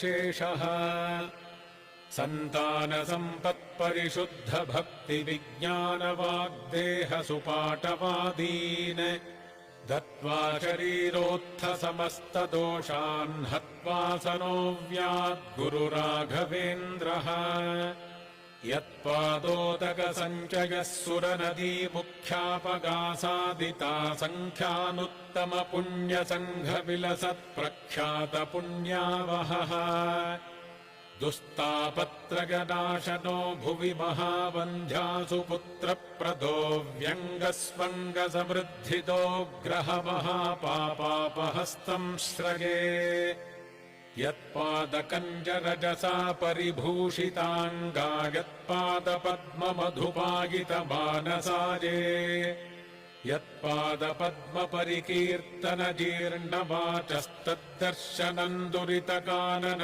शेषः सन्तानसम्पत्परिशुद्धभक्तिविज्ञानवाग्देहसुपाटवादीन्। दत्त्वा शरीरोत्थ समस्तदोषान् हत्वा सनो व्याद्गुरुराघवेन्द्रः यत्पादोदकसञ्चयः सुरनदीमुख्यापगासादिता सङ्ख्यानुत्तमपुण्यसङ्घविलसत्प्रख्यातपुण्यावहः दुस्तापत्रगनाशनो भुवि महावन्ध्यासु पुत्रप्रदो व्यङ्गस्वङ्गसमृद्धितो ग्रहमहापापापहस्तम् श्रये यत्पादकञ्जरजसा परिभूषिताङ्गा यत्पादपद्ममधुपायितमानसाये यत्पादपद्मपरिकीर्तनजीर्णवाचस्तद्दर्शनम् दुरितकानन